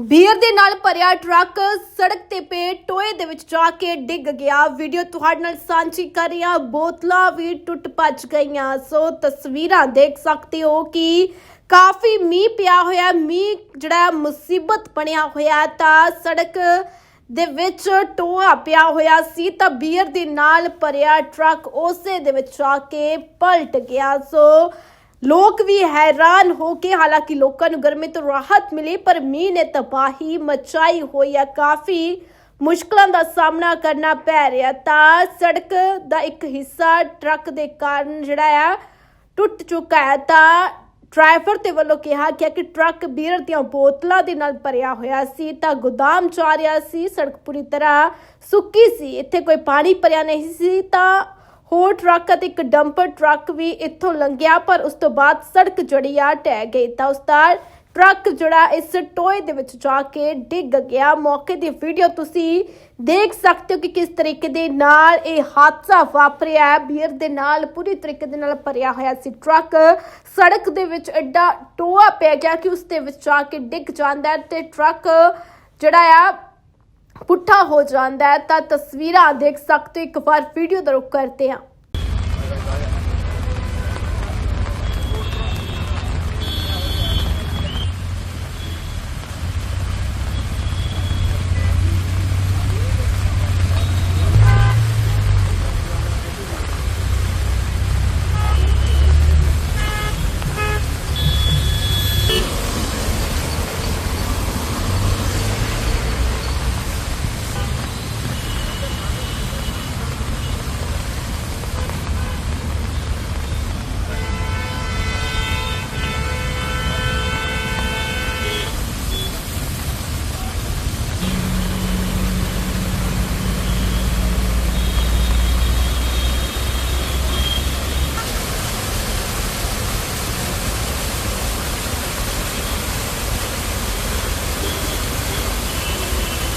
Beer ਦੇ ਨਾਲ ਭਰਿਆ ਟਰੱਕ ਸੜਕ ਤੇ ਪੇ ਟੋਏ ਦੇ ਵਿੱਚ ਜਾ ਕੇ ਡਿੱਗ ਗਿਆ। ਵੀਡੀਓ ਤੁਹਾਡੇ ਨਾਲ ਸਾਂਝੀ ਕਰ ਰਹੀ ਬੋਤਲਾਂ ਵੀ ਟੁੱਟ ਭੱਜ ਗਈਆਂ। ਸੋ ਤਸਵੀਰਾਂ ਦੇਖ ਸਕਦੇ ਹੋ ਕਿ ਕਾਫੀ ਮੀਂਹ ਪਿਆ ਹੋਇਆ। ਮੀਂਹ ਜਿਹੜਾ ਮੁਸੀਬਤ ਬਣਿਆ ਹੋਇਆ ਤਾਂ ਸੜਕ ਦੇ ਵਿੱਚ ਟੋਆ ਪਿਆ ਹੋਇਆ ਸੀ। ਤਾਂ ਬੀਅਰ ਦੇ ਨਾਲ ਭਰਿਆ ਟਰੱਕ ਉਸੇ ਦੇ ਵਿੱਚ ਜਾ ਕੇ ਪਲਟ ਗਿਆ। ਸੋ ਲੋਕ ਵੀ ਹੈਰਾਨ ਹੋ ਕੇ, ਹਾਲਾਂਕਿ ਲੋਕਾਂ ਨੂੰ ਗਰਮੀ ਤੋਂ ਰਾਹਤ ਮਿਲੀ, ਪਰ ਮੀਂਹ ਨੇ ਤਬਾਹੀ ਮਚਾਈ ਹੋਈ ਹੈ ਕਾਫੀ ਮੁਸ਼ਕਲਾਂ ਦਾ ਸਾਹਮਣਾ ਕਰਨਾ ਪੈ ਰਿਹਾ। ਤਾਂ ਸੜਕ ਦਾ ਇੱਕ ਹਿੱਸਾ ਟਰੱਕ ਦੇ ਕਾਰਨ ਜਿਹੜਾ ਆ, ਟੁੱਟ ਚੁੱਕਾ ਹੈ। ਤਾਂ ਡਰਾਈਵਰ ਤੇ ਵੱਲੋਂ ਕਿਹਾ ਗਿਆ ਕਿ ਟਰੱਕ ਬੀਅਰ ਦੀਆਂ ਬੋਤਲਾਂ ਦੇ ਨਾਲ ਭਰਿਆ ਹੋਇਆ ਸੀ। ਤਾਂ ਗੋਦਾਮ ਚ ਆ ਰਿਹਾ ਸੀ, ਸੜਕ ਪੂਰੀ ਤਰ੍ਹਾਂ ਸੁੱਕੀ ਸੀ। ਇੱਥੇ ਕੋਈ ਪਾਣੀ ਭਰਿਆ ਨਹੀਂ ਸੀ। ਤਾਂ ਹੋਰ ਟਰੱਕ ਅਤੇ ਇੱਕ ਡੰਪਰ ਟਰੱਕ ਵੀ ਇੱਥੋਂ ਲੰਘਿਆ, ਪਰ ਉਸ ਤੋਂ ਬਾਅਦ ਸੜਕ ਜਿਹੜੀ ਆ ਟਹਿ ਗਈ ਤਾਂ ਉਸ ਦਾ ਟਰੱਕ ਜਿਹੜਾ ਇਸ ਟੋਏ ਦੇ ਵਿੱਚ ਜਾ ਕੇ ਡਿੱਗ ਗਿਆ। ਮੌਕੇ ਦੀ ਵੀਡੀਓ ਤੁਸੀਂ ਦੇਖ ਸਕਦੇ ਹੋ ਕਿ ਕਿਸ ਤਰੀਕੇ ਦੇ ਨਾਲ ਇਹ ਹਾਦਸਾ ਵਾਪਰਿਆ ਹੈ। ਬੀਅਰ ਦੇ ਨਾਲ ਪੂਰੀ ਤਰੀਕੇ ਦੇ ਨਾਲ ਭਰਿਆ ਹੋਇਆ ਸੀ ਟਰੱਕ। ਸੜਕ ਦੇ ਵਿੱਚ ਐਡਾ ਟੋਆ ਪੈ ਗਿਆ ਕਿ ਉਸ ਦੇ ਵਿੱਚ ਜਾ ਕੇ ਡਿੱਗ ਜਾਂਦਾ ਹੈ ਤੇ ਟਰੱਕ ਜਿਹੜਾ ਆ ਪੁੱਠਾ ਹੋ ਜਾਂਦਾ ਹੈ, ਤਾਂ ਤਸਵੀਰਾਂ ਦੇਖ ਸਕਦੇ ਹੋ। ਇੱਕ ਵਾਰ ਵੀਡੀਓ ਦਾ ਰੁਕ ਕਰਦੇ ਹਾਂ।